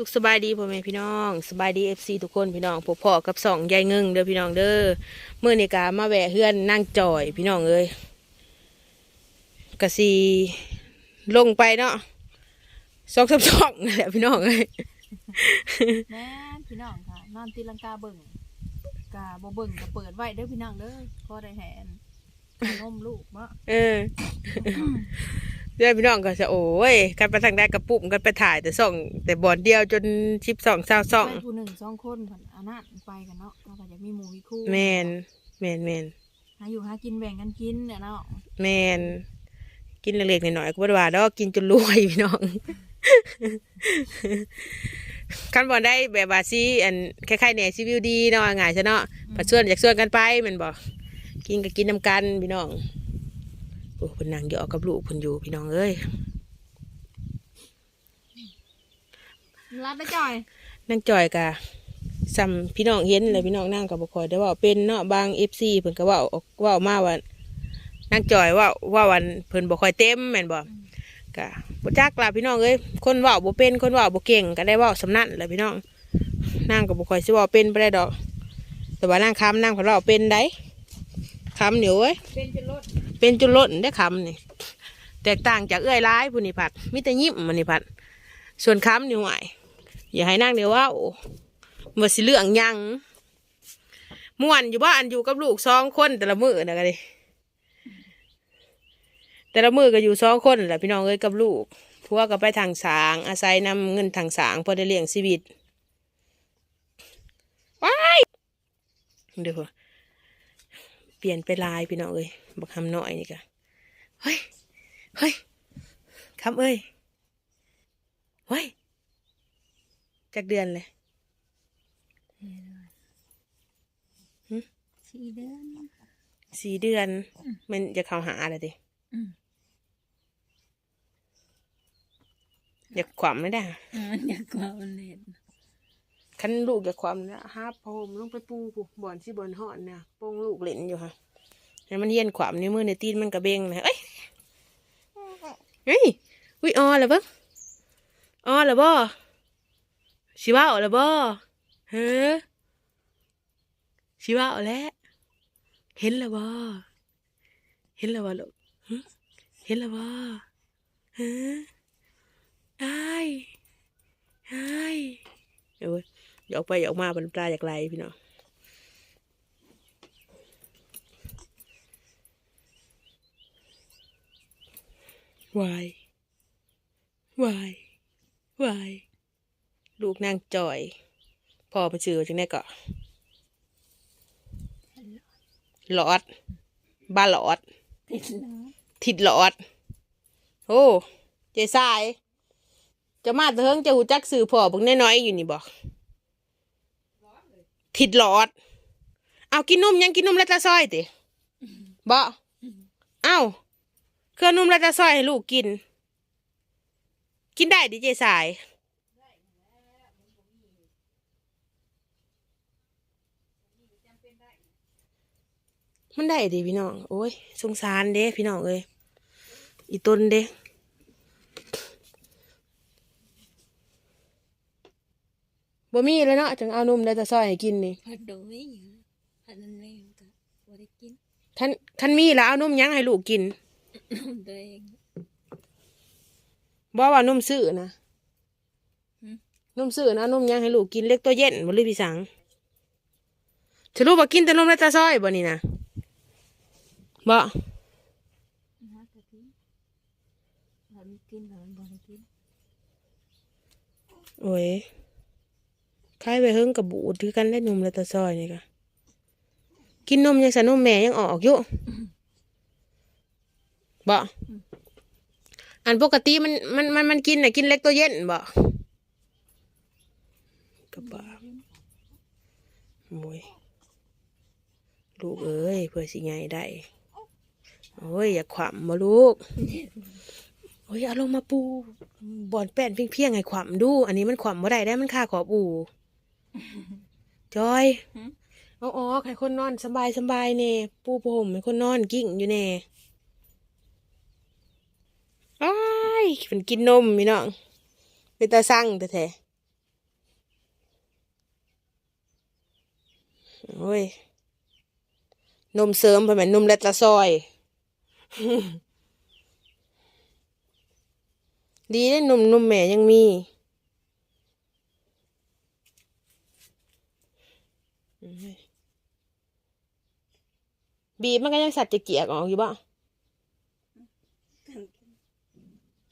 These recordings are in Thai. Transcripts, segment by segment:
สุขสบายดีพ่อแม่พี่น้องสบายดีเอฟซีทุกคนพี่น้องพบพ่อกับสองยายเงิงเด้อพี่น้องเด้อเมื่อนี่กามาแวะเฮือนนั่งจ่อยพี่น้องเอ้ยกะสีลงไปเนาะสองสามสองนั่นแหละพี่น้องเอ้ยแม่นพี่น้องค่ะนอนตีลังกาเบิ่งกาบ่เบิ่งก็เปิดไว้เด้อพี่น้องเด้อพอได้แหนนมลูกเนาะเออ เดี๋ยวพี่น้องก็จะโอ้ยกันไปทางได้กระปุ่มกันไปถ่ายแต่สองแต่บอลเดียวจนชิปสองเศร้าสองไปผู้หนึ่งสองคนผ่นอันนั้นไปกันเนาะเราก็จะมีหมู่มีคู่แมนแมนแมนหาอยู่หากินแบ่งกันกินเนี่ยเนาะแมนกินเล็กๆหน่อยๆก็บ่ได้ว่าดอกกินจนรวยพี่น้องคันบ่ได้แบบว่าสิอันคล้ายๆเนี่ยสิวิวดีเนาะง่ายซะเนาะผัดส่วนอยากส่วนกันไปแมันบ่กินก็กินนำกันพี่น้อง โอ้เพิ่นนั่งหยอกกับลูกเพิ่นอยู่พี่น้องเอ้ยรับไปจ่อยนั่งจ่อยกะซ้ำพี่น้องเห็นเลยพี่น้องนั่งกับบ่ค่อยได้เว่าเป็นเนาะบาง FC เพิ่นก็เว้าออกเว้ามาว่านั่งจ่อยเว่าว่าวันเพิ่นบ่ค่อยเต็มแม่นบ่กะบ่จักล่ะพี่น้องเอ้ยคนเว้าบ่เป็นคนเว้าบ่เก่งก็ได้เว้าสำนั่นแหละพี่น้องนั่งก็บ่ค่อยสิเว้าเป็นไปได้ดอก แต่ว่านั่งคำนั่งเพิ่นเว้าเป็นได้คำอยู่เว้ยเป็นจนรถ เป็นจุลนได้คำนี่แตกต่างจากเอื้อยร้ายผู้นิพัดมิต่ยิ้มมันนิพัดส่วนคำนี่หวายอย่าให้นั่งเดี๋ยวว่าโอ้มาสิเรื่องยังม่วนอยู่บ้านอยู่กับลูกสองคนแต่ละมือนะกันดิแต่ละมือก็อยู่สองคนแหละพี่น้องเอ้ยกับลูกพัวก็ไปทางสาง อาศัยนำเงินทางสางพอได้เลี้ยงชีวิตว้ายเดี๋ยว เปลี่ยนไปลายพี่น้องเอ้ยบักคำน้อยนี่กะเฮ้ยเฮ้ยคำเอ้ยเฮ้ยจากเดือนเลยสี่เดือนสี่เดือน มันจะเข้าหาอะไรดิอืมอยากขวามไม่ได้อ่าอยากกว่ามันเล่น คันลูกอยากขวามนะฮาพอมลงไปปูปูบ่อนที่บ่อนห่อนเนี่ยโป้งลูกเล่นอยู่ค่ะให้มันเย็นขวามในมือในตีนมันกระเบงนะเอ้ยเฮ้ยอุ้ยออเหรอเบ้งออเหรอบ่ชิว่าเหรอบ่เฮ้อชิว่าเอแล้วเห็นแล้วบ่เห็นแล้วบ่ลูกเห็นแล้วบ่เฮ้อไอ้ายอ้เอ้ย อยากไปอยากมาเป็นปลาอยากไหลพี่น้องวายวายวายลูกนางจอยพ่อมาชื่อจังได้ก็หลอดบ้าหลอด ทิดหลอด โอ้เจสาย จะมาเถิงจะหูจักสื่อพ่อบึงน้อยๆอยู่นี่บอก ทิดหลอด เอากินนมยังกินนมแล้วตาซอยติบ่เอาเครื่องนมแล้วตาซอยให้ลูกกิน กินได้ดิเจสายมันได้ดิพี่น้อง โอ้ย สงสารเด้พี่น้องเอ้ยอีต้นเด้ บ่มีเลยเนาะจังเอานมได้แต่ซอยให้กินนี่พัดโดยอยู่พัดนั่นเองก็บ่ได้กินท่านท่านมีแล้วเอานมหยังให้ลูกกินนมตัวเอง บ่ว่านมซื้อนะหืม นมซื้อนะเอานมหยังให้ลูกกินเล็กตัวเย็นบ่เลยพี่สังจะรู้ว่ากินแต่นมแล้วแต่ซอยบ่นี่นะบ่นะกะทิพัดมันกินพัดมันบ่ได้กินโอ้ย คล้ายไปเฮิงกับบูดคือกันได้นมแล้วต่ซอยนี่กะกินนมยังสนมแม่ยังออกอยู่บ่อันปกติมันมันมันมันกินน่ะกินเล็กตัวเย็นบ่กระบ้าโอ้ยลูกเอ้ยเพื่อสิไงได้โอ้ยอย่าขวำมาลูกโอ้ยเอาลงมาปูบ่อนแป้นเพียงเพียงๆให้ขวำดู อันนี้มันขวำบ่ได้ได้มันค่าขอปู จอยอ๋อใครคนนอนสบายสบายเน่ปูผมคนนอนกิ่งอยู่เน่อ้ายมันกินนมมีน้องเป็นตาสั่งแต่แท้โอ้ยนมเสริมเป็นนมและตะซอย ดีได้นมนมแม่ยังมี บีบมันก็ยังสัตว์จะเกียกออกอยู่บ่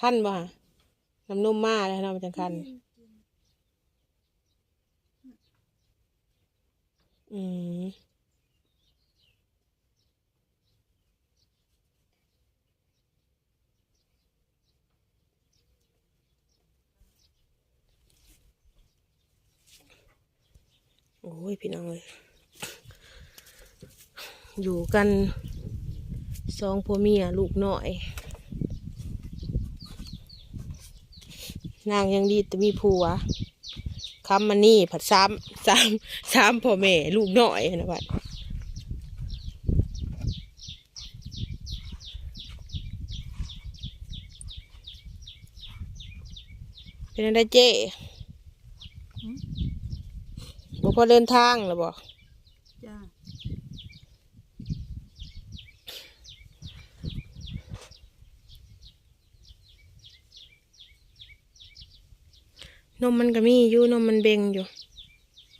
ขั้นบ่ฮะน้ำนมมาแล้วเราะมันจังขั้นอืมโอ้ยพี่น้องเลย อยู่กันสองพ่อเมียลูกหน่อย นางยังดีแต่มีผัวคำมันนี่ผัดซ้ำซ้ำซ้ำพ่อแม่ลูกหน่อยนะบัดเป็นอะไรเจ๊บ่พอเดินทางหรอบ่จ้า นมมันก็มีอยู่นมมันเบ่งอยู่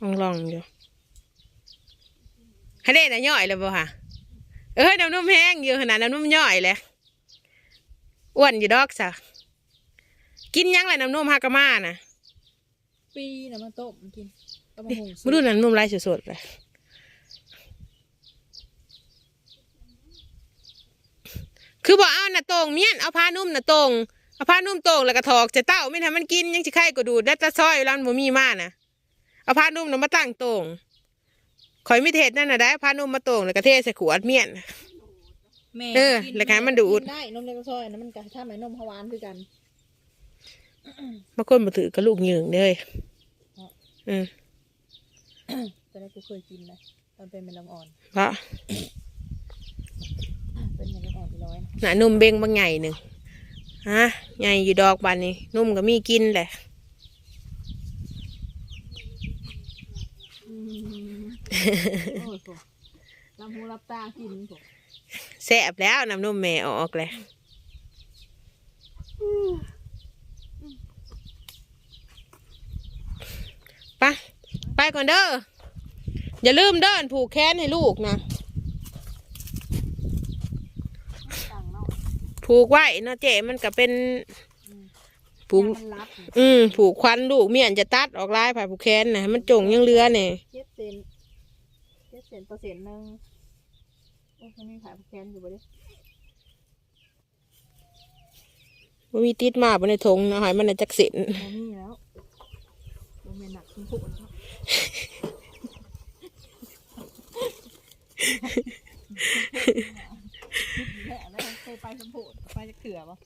ลองลองๆอยู่ฮันเด้น่ะย่อยแล้วบ่ค่ะ เอ้ยน้ำนมแห้งอยู่ขนาดน้ำนมย่อยเลยอ้วนอยู่ดอกจ้ะกินยังไรน้ำนมฮากามาน่ะปีน่ะมาต้มกินเอามาหุงมาดูน้ำนมไรสดๆเลยคือบอกเอาน่ะตรงเมียนเอาผ้านุ่มน่ะตรง เอาผ้านุ่มตรงแล้วก็ถอกจะเต้าไม่ทำมันกินยังจะไข่ก็ดูดได้แตะซอยแล้วมันบ่มีมาน่ะเอาผ้านุ่มน่ะมาตั้งตรงข่อยไม่เทศนั่นน่ะได้เอาผ้านุ่มมาตรงแล้วก็เทใส่ขวดเมียน แม่เออกิแล้วก็ให้มันดูด กิได้นมเล็กซอยนะมันก็ถ้าไหมนมฮาวานคือกันบางคนมาถือกระลูกยืงเด้ยอืมแต่ได้กูเคยกินนะตอนเป็นเมลองอ่อนเพราะเป็นเมลองอ่อนที่ร้อยนะหนานุ่มเบ่งบางใหญ่หนึ่ง ฮะใหญ่อยู่ดอกบานนี้นุ่มก็มีกินแหละโอ้ยโหลำหูรับตากินผมแสบแล้วน้ำนุ่มแม่ออกเลยไปไปก่อนเด้ออย่าลืมเดินผูกแขนให้ลูกนะ ต่างเนาะ ผูกไว้เนาะเจ๊มันก็เป็นผูกยามันรับอืมผูกควันลูกเมียนจะตัดออกลายผ่าผูกแขนนะให้มันจงยังเรือเนี่ยเจ็ดเซนเจ็ดเซนเปอร์เซ็นต์หนึงโอ้ยมันมีขายแคนอยู่บ่เด้มันมีติดมาบนในทงนะหอยมันน่ะจักสินบ่มีแล้วบ่แม่นหนักคุณผู้เนาะแม่ แล้วเคยไปสมโพธิไปจะเถื่อปะ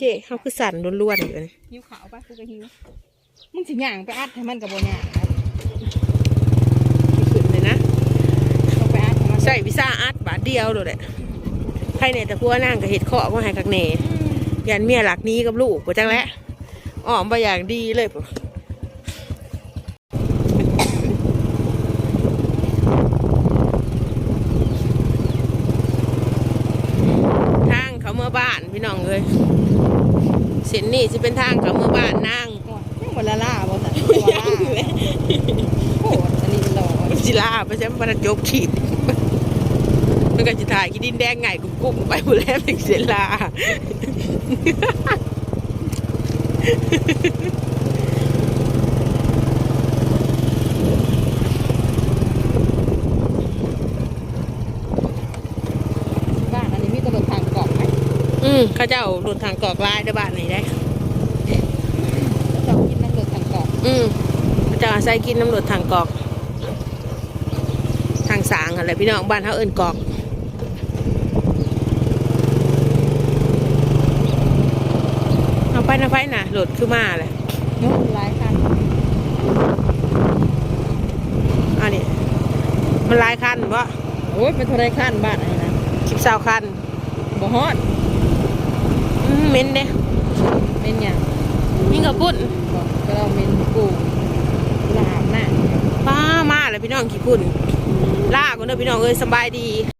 เจ๊เขาคือสั่นล้วนๆอยู่นี่หิวขาวปะกูก็หิวมึงสิย่างไปอัดให้มันกับบ่ย่างนะขึ้นเลยนะต้องไปอัดให้มันใส่วิซ่าอัดบาทเดียวเลยแหละใครเนี่ยแต่พัวนางก็เห็ดเคาะมาให้กักเนยันเมียหลักหนี้กับลูกกูจังแหละอ้อมไปอย่างดีเลยปุ๊ทางเขาเมื่อบ้า นพี่น้องเลยเส้นนี่จะเป็นทางเขาเมื่อบ้านนางก่อนยังบ่ละล่าบ่สันบ่ละล่าโหดอันนี้หล่อจิลาไปใช้มันจกขีดมันก็จะถ่ายกินดินแดงไงกุ้งกุ้งไปหมดแล้วเป็นเสียลา บ้านอันนี้มีแตำรวจทางเกาะไหม อืมเข้าเจ้าหลุดทางกอกลายได้บ้านไหนได้เจ้ากินตำรวจทางเกาะอืมเข้าเจ้าอาศัยกินน้ำหลุดทางกอก ทางสางอะไรพี่น้องบ้านเขาเอิ้นกอกเอาไปนะไปนะหลุดคือมาเลยนู้นหลายคันอันนี้มันหลายคันวะโอ้ยเป็นเท่าไรคันบ้านอันนี้นะสิบสาวคันบ่ฮอดอืม เหม็นเด้เป็นหยังมีกระปุ่นบอกก็เราเป็นกูหลามน่ะป้ามาเลยพี่น้องขี้พุ่นล่าก่อนเด้อพี่น้องเอ้ยสำบายดี